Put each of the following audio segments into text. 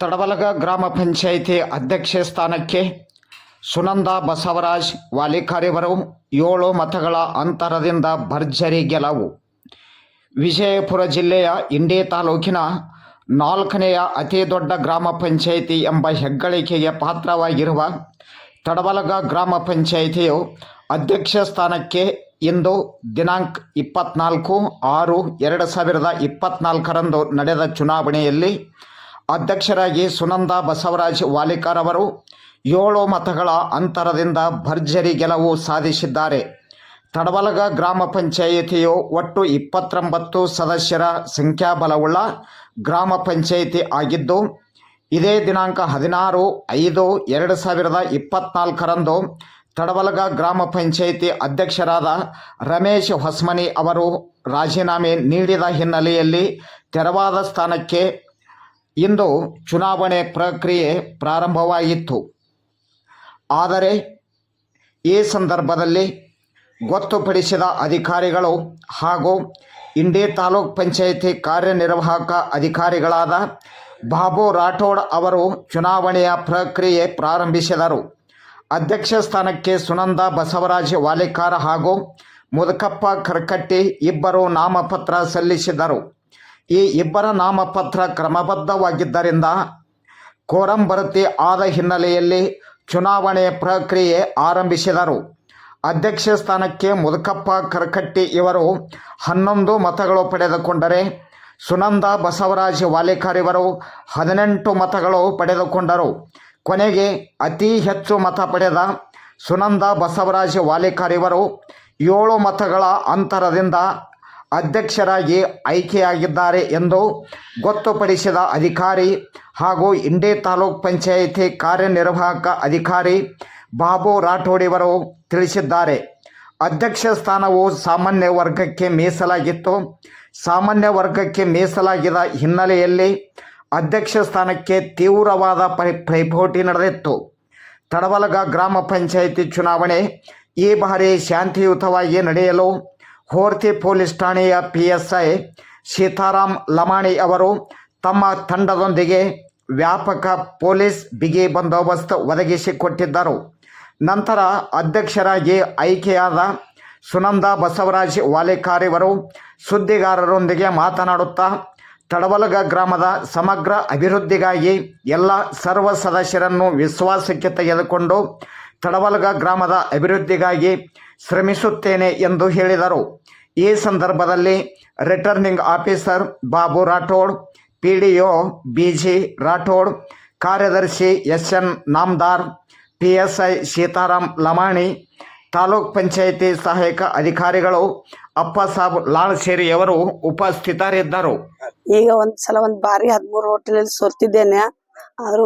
ತಡವಲಗ ಗ್ರಾಮ ಪಂಚಾಯಿತಿ ಅಧ್ಯಕ್ಷೆ ಸ್ಥಾನಕ್ಕೆ ಸುನಂದ ಬಸವರಾಜ್ ವಾಲಿಕಾರಿವರು ಏಳು ಮತಗಳ ಅಂತರದಿಂದ ಭರ್ಜರಿ ಗೆಲುವು. ವಿಜಯಪುರ ಜಿಲ್ಲೆಯ ಇಂಡಿ ತಾಲೂಕಿನ ನಾಲ್ಕನೆಯ ಅತಿ ದೊಡ್ಡ ಗ್ರಾಮ ಪಂಚಾಯಿತಿ ಎಂಬ ಹೆಗ್ಗಳಿಕೆಗೆ ಪಾತ್ರವಾಗಿರುವ ತಡವಲಗ ಗ್ರಾಮ ಪಂಚಾಯಿತಿಯು ಅಧ್ಯಕ್ಷ ಸ್ಥಾನಕ್ಕೆ ಇಂದು ದಿನಾಂಕ ಇಪ್ಪತ್ನಾಲ್ಕು ಆರು ಎರಡು ಸಾವಿರದ ಇಪ್ಪತ್ನಾಲ್ಕರಂದು ನಡೆದ ಚುನಾವಣೆಯಲ್ಲಿ ಅಧ್ಯಕ್ಷರಾಗಿ ಸುನಂದ ಬಸವರಾಜ್ ವಾಲಿಕಾರ್ ಅವರು ಏಳು ಮತಗಳ ಅಂತರದಿಂದ ಭರ್ಜರಿ ಗೆಲುವು ಸಾಧಿಸಿದ್ದಾರೆ. ತಡವಲಗ ಗ್ರಾಮ ಪಂಚಾಯಿತಿಯು ಒಟ್ಟು ಇಪ್ಪತ್ತೊಂಬತ್ತು ಸದಸ್ಯರ ಸಂಖ್ಯಾಬಲವುಳ್ಳ ಗ್ರಾಮ ಪಂಚಾಯಿತಿ ಆಗಿದ್ದು, ಇದೇ ದಿನಾಂಕ ಹದಿನಾರು ಐದು ಎರಡು ಸಾವಿರದ ಇಪ್ಪತ್ನಾಲ್ಕರಂದು ತಡವಲಗ ಗ್ರಾಮ ಪಂಚಾಯಿತಿ ಅಧ್ಯಕ್ಷರಾದ ರಮೇಶ್ ಹೊಸ್ಮನಿ ಅವರು ರಾಜೀನಾಮೆ ನೀಡಿದ ಹಿನ್ನೆಲೆಯಲ್ಲಿ ತೆರವಾದ ಸ್ಥಾನಕ್ಕೆ ಇಂದು ಚುನಾವಣೆ ಪ್ರಕ್ರಿಯೆ ಪ್ರಾರಂಭವಾಗಿತ್ತು. ಆದರೆ ಈ ಸಂದರ್ಭದಲ್ಲಿ ಗೊತ್ತುಪಡಿಸಿದ ಅಧಿಕಾರಿಗಳು ಹಾಗೂ ಇಂಡಿ ತಾಲೂಕ್ ಪಂಚಾಯಿತಿ ಕಾರ್ಯನಿರ್ವಾಹಕ ಅಧಿಕಾರಿಗಳಾದ ಬಾಬು ರಾಠೋಡ್ ಅವರು ಚುನಾವಣೆಯ ಪ್ರಕ್ರಿಯೆ ಪ್ರಾರಂಭಿಸಿದರು. ಅಧ್ಯಕ್ಷ ಸ್ಥಾನಕ್ಕೆ ಸುನಂದ ಬಸವರಾಜ್ ವಾಲಿಕಾರ ಹಾಗೂ ಮುದಕಪ್ಪ ಕರ್ಕಟ್ಟಿ ಇಬ್ಬರು ನಾಮಪತ್ರ ಸಲ್ಲಿಸಿದರು. ಈ ಇಬ್ಬರ ನಾಮಪತ್ರ ಕ್ರಮಬದ್ಧವಾಗಿದ್ದರಿಂದ ಕೋರಂ ಭರ್ತಿ ಆದ ಹಿನ್ನೆಲೆಯಲ್ಲಿ ಚುನಾವಣೆ ಪ್ರಕ್ರಿಯೆ ಆರಂಭಿಸಿದರು. ಅಧ್ಯಕ್ಷ ಸ್ಥಾನಕ್ಕೆ ಮುದುಕಪ್ಪ ಕರ್ಕಟ್ಟಿ ಇವರು ಹನ್ನೊಂದು ಮತಗಳು ಪಡೆದುಕೊಂಡರೆ ಸುನಂದ ಬಸವರಾಜ್ ವಾಲೇಕರ್ ಇವರು ಹದಿನೆಂಟು ಮತಗಳು ಪಡೆದುಕೊಂಡರು. ಕೊನೆಗೆ ಅತಿ ಹೆಚ್ಚು ಮತ ಪಡೆದ ಸುನಂದ ಬಸವರಾಜ್ ವಾಲೇಕರ್ ಇವರು ಏಳು ಮತಗಳ ಅಂತರದಿಂದ ಅಧ್ಯಕ್ಷರಾಗಿ ಆಯ್ಕೆಯಾಗಿದ್ದಾರೆ ಎಂದು ಗೊತ್ತುಪಡಿಸಿದ ಅಧಿಕಾರಿ ಹಾಗೂ ಇಂಡಿ ತಾಲೂಕ್ ಪಂಚಾಯಿತಿ ಕಾರ್ಯನಿರ್ವಾಹಕ ಅಧಿಕಾರಿ ಬಾಬು ರಾಠೋಡಿಯವರು ತಿಳಿಸಿದ್ದಾರೆ. ಅಧ್ಯಕ್ಷ ಸ್ಥಾನವು ಸಾಮಾನ್ಯ ವರ್ಗಕ್ಕೆ ಮೀಸಲಾಗಿತ್ತು. ಸಾಮಾನ್ಯ ವರ್ಗಕ್ಕೆ ಮೀಸಲಾಗಿದ ಹಿನ್ನೆಲೆಯಲ್ಲಿ ಅಧ್ಯಕ್ಷ ಸ್ಥಾನಕ್ಕೆ ತೀವ್ರವಾದ ಪೈ, ಪೈಪೋಟಿ ನಡೆದಿತ್ತು. ತಡವಲಗ ಗ್ರಾಮ ಪಂಚಾಯಿತಿ ಚುನಾವಣೆ ಈ ಬಾರಿ ಶಾಂತಿಯುತವಾಗಿ ನಡೆಯಲು ಹೋರ್ತಿ ಪೊಲೀಸ್ ಠಾಣೆಯ P S I Sitaram Lamani ಅವರು ತಮ್ಮ ತಂಡದೊಂದಿಗೆ ವ್ಯಾಪಕ ಪೊಲೀಸ್ ಬಿಗಿ ಬಂದೋಬಸ್ತ್ ಒದಗಿಸಿಕೊಟ್ಟಿದ್ದರು. ನಂತರ ಅಧ್ಯಕ್ಷರಾಗಿ ಆಯ್ಕೆಯಾದ ಸುನಂದ ಬಸವರಾಜ್ ವಾಲೇಕಾರಿವರು ಸುದ್ದಿಗಾರರೊಂದಿಗೆ ಮಾತನಾಡುತ್ತಾ, ತಡವಲಗ ಗ್ರಾಮದ ಸಮಗ್ರ ಅಭಿವೃದ್ಧಿಗಾಗಿ ಎಲ್ಲ ಸರ್ವ ಸದಸ್ಯರನ್ನು ವಿಶ್ವಾಸಕ್ಕೆ ತೆಗೆದುಕೊಂಡು ತಡವಲಗ ಗ್ರಾಮದ ಅಭಿವೃದ್ಧಿಗಾಗಿ ಶ್ರಮಿಸುತ್ತೇನೆ ಎಂದು ಹೇಳಿದರು. ಈ ಸಂದರ್ಭದಲ್ಲಿ returning officer Babu Rathod P D O B G Rathod, ಕಾರ್ಯದರ್ಶಿ S N Namdar P S I Sitaram Lamani, taluk panchayat ಸಹಾಯಕ ಅಧಿಕಾರಿಗಳು ಅಪ್ಪ ಸಾಬ್ ಲಾಳ್ ಸೇರಿಯವರು ಉಪಸ್ಥಿತರಿದ್ದರು. ಈಗ ಒಂದ್ಸಲ ಒಂದ್ ಬಾರಿ ಹದಿಮೂರು ಹೋಟೆಲ್ ಸೋರ್ತಿದ್ದೇನೆ ಆದ್ರೂ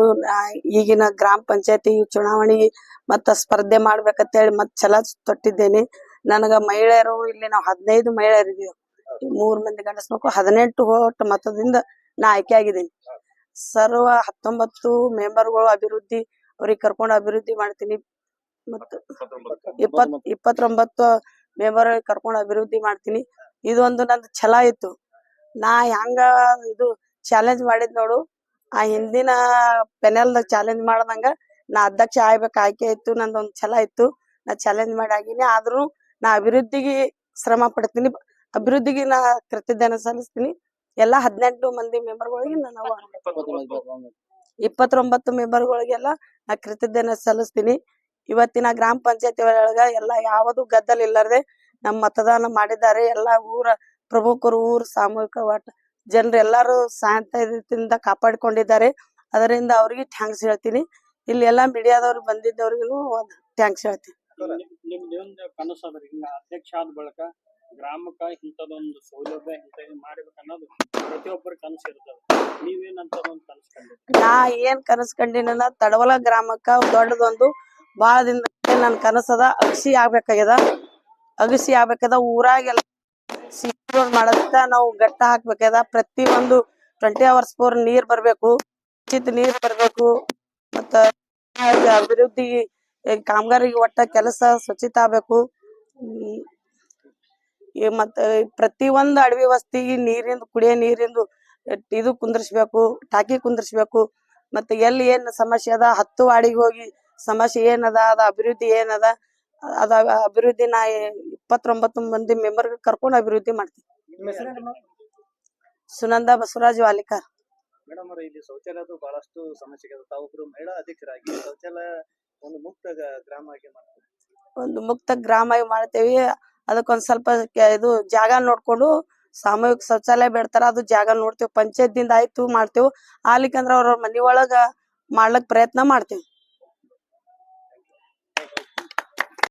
ಈಗಿನ ಗ್ರಾಮ ಪಂಚಾಯತಿ ಚುನಾವಣೆ ಮತ್ತ ಸ್ಪರ್ಧೆ ಮಾಡ್ಬೇಕಂತೇಳಿ ಮತ್ ಛಲ ತೊಟ್ಟಿದ್ದೇನೆ. ನನಗ ಮಹಿಳೆಯರು ಇಲ್ಲಿ ನಾವು ಹದಿನೈದು ಮಹಿಳೆಯರಿದ್ದೀವಿ ಮೂರ್ ಮಂದಿ ಗಂಡಸ್ ಮಕ್ಕಳು ಹದಿನೆಂಟು ಓಟ್ ಮತದಿಂದ ನಾ ಆಯ್ಕೆ ಆಗಿದ್ದೀನಿ. ಸರ್ವ ಹತ್ತೊಂಬತ್ತು ಮೆಂಬರ್ಗಳು ಅಭಿವೃದ್ಧಿ, ಅವ್ರಿಗೆ ಕರ್ಕೊಂಡು ಅಭಿವೃದ್ಧಿ ಮಾಡ್ತೀನಿ. ಮತ್ತು ಇಪ್ಪತ್, ಇಪ್ಪತ್ತೊಂಬತ್ತು ಮೆಂಬರ್ ಕರ್ಕೊಂಡು ಅಭಿವೃದ್ಧಿ ಮಾಡ್ತೀನಿ. ಇದೊಂದು ನಂದು ಛಲ ಇತ್ತು. ನಾ ಹೆಂಗ ಇದು ಚಾಲೆಂಜ್ ಮಾಡಿದ್ ನೋಡು. ಆ ಹಿಂದಿನ ಪೆನಲ್ ಚಾಲೆಂಜ್ ಮಾಡ್ದಂಗ ನಾ ಅಧ್ಯಕ್ಷ ಆಗ್ಬೇಕು ಆಯ್ಕೆ ಇತ್ತು, ನಂದೊಂದ್ ಛಲ ಇತ್ತು. ನಾ ಚಾಲೆಂಜ್ ಮಾಡಿ ಆಗಿನಿ. ಆದ್ರೂ ನಾ ಅಭಿವೃದ್ಧಿಗೆ ಶ್ರಮ ಪಡ್ತೀನಿ. ಅಭಿವೃದ್ಧಿಗೆ ನಾ ಕೃತಜ್ಞತೆ ಸಲ್ಲಿಸ್ತೀನಿ. ಎಲ್ಲಾ ಹದಿನೆಂಟು ಮಂದಿ ಮೆಂಬರ್ಗಳಿಗೆ ನಾನು ಇಪ್ಪತ್ತೊಂಬತ್ತು ಮೆಂಬರ್ಗಳಿಗೆಲ್ಲ ನಾ ಕೃತಜ್ಞತೆ ಸಲ್ಲಿಸ್ತೀನಿ. ಇವತ್ತಿನ ಗ್ರಾಮ ಪಂಚಾಯತಿ ಒಳಗ ಎಲ್ಲ ಯಾವುದು ಗದ್ದಲ ಇಲ್ಲಾರ್ದೆ ನಮ್ ಮತದಾನ ಮಾಡಿದ್ದಾರೆ. ಎಲ್ಲಾ ಊರ ಪ್ರಮುಖರು ಊರ್ ಸಾಮೂಹಿಕ ಒಟ್ಟ ಜನರು ಎಲ್ಲಾರು ಶಾಂತಿಯಿಂದ ಕಾಪಾಡಿಕೊಂಡಿದ್ದಾರೆ. ಅದರಿಂದ ಅವ್ರಿಗೆ ಥ್ಯಾಂಕ್ಸ್ ಹೇಳ್ತೀನಿ. ಇಲ್ಲಿ ಎಲ್ಲಾ ಮೀಡಿಯಾದವ್ರು ಬಂದಿದ್ದವ್ರಿಗೂ ಒಂದ್ ಥ್ಯಾಂಕ್ಸ್ ಹೇಳ್ತೀನಿ ನಿಮ್ದೊಂದು ಕನಸು ಅದ್ರಿ ಹಿಂಗ ಅಧ್ಯಕ್ಷ ಆದ ಬಳಿಕ ಗ್ರಾಮಕ್ಕ ಇಂಥದೊಂದು ಸೌಲಭ್ಯ ಇಂಥ ಮಾಡ್ಬೇಕು ಅನ್ನೋದು ಪ್ರತಿಯೊಬ್ಬರ ಕನಸು ಇರ್ತದೆ. ನೀವೇನಂತ ಒಂದು ಕನಸು ಕಂಡಿದ್ರಿ ನಾ ಏನ್ ಕನಸ್ ಕಂಡಿನ ತಡವಲ ಗ್ರಾಮಕ್ಕ ದೊಡ್ಡದೊಂದು ಬಹಳ ದಿನ ನನ್ ಕನಸದ ಅಗಸಿ ಆಗ್ಬೇಕಾಗ್ಯದ. ಅಗಸಿ ಆಗ್ಬೇಕಾದ ಊರಾಗೆಲ್ಲ ರೋಡ್ ಮಾಡೋದ್ರಿಂದ ನಾವು ಗಟ್ಟ ಹಾಕ್ಬೇಕಾದ ಪ್ರತಿ ಒಂದು ಟ್ವೆಂಟಿ ಅವರ್ಸ್ ಫೋರ್ ನೀರ್ ಬರ್ಬೇಕು, ಉಚಿತ ನೀರ್ ಬರ್ಬೇಕು, ಮತ್ತ ಅಭಿವೃದ್ಧಿ ಕಾಮಗಾರಿಗೆ ಒಟ್ಟ ಕೆಲಸ ಸ್ವಚ್ಛತೆ ಆಗ್ಬೇಕು. ಮತ್ತ ಪ್ರತಿ ಒಂದು ಅಡವಿ ವಸ್ತಿಗೆ ನೀರಿಂದು, ಕುಡಿಯೋ ನೀರಿಂದು ಇದು ಕುಂದರ್ಸ್ಬೇಕು, ಟಾಕಿ ಕುಂದ್ರಿಸ್ಬೇಕು, ಮತ್ತೆ ಎಲ್ಲಿ ಏನ್ ಸಮಸ್ಯೆ ಅದ ಹತ್ತು ವಾಡಿಗೆ ಹೋಗಿ ಸಮಸ್ಯೆ ಏನದ, ಅದ ಅಭಿವೃದ್ಧಿ ಏನದ ಅದ ಅಭಿವೃದ್ಧಿ ನಾ ಇಪ್ಪತ್ತೊಂಬತ್ತು ಮಂದಿ ಮೆಂಬರ್ ಕರ್ಕೊಂಡು ಅಭಿವೃದ್ಧಿ ಮಾಡ್ತೀವಿ. ಸುನಂದ ಬಸವರಾಜ್ ವಾಲಿಕಾರ್. ಮೇಡಮ್ ಅವ್ರೆ ಇಲ್ಲಿ ಶೌಚಾಲಯದು ಬಹಳಷ್ಟು ಸಮಸ್ಯೆ ತಾವೊಬ್ರು ಮಹಿಳಾ ಅಧ್ಯಕ್ಷರಾಗಿ ಶೌಚಾಲಯ ಒಂದು ಮುಕ್ತ ಗ್ರಾಮ ಆಗಿ ಮಾಡ್ತೀವಿ ಒಂದು ಮುಕ್ತ ಗ್ರಾಮ ಆಗಿ ಮಾಡ್ತೇವಿ. ಅದಕ್ಕೊಂದ್ ಸ್ವಲ್ಪ ಇದು ಜಾಗ ನೋಡ್ಕೊಂಡು ಸಾಮೂಹಿಕ ಶೌಚಾಲಯ ಬಿಡ್ತಾರ ಅದು ಜಾಗ ನೋಡ್ತೇವೆ. ಪಂಚಾಯತ್ ದಿಂದ ಆಯ್ತು ಮಾಡ್ತೇವೆ. ಆಲಿಕಂದ್ರ ಅವ್ರ ಮನಿ ಒಳಗ ಮಾಡ್ಲಕ್ ಪ್ರಯತ್ನ ಮಾಡ್ತೇವಿ.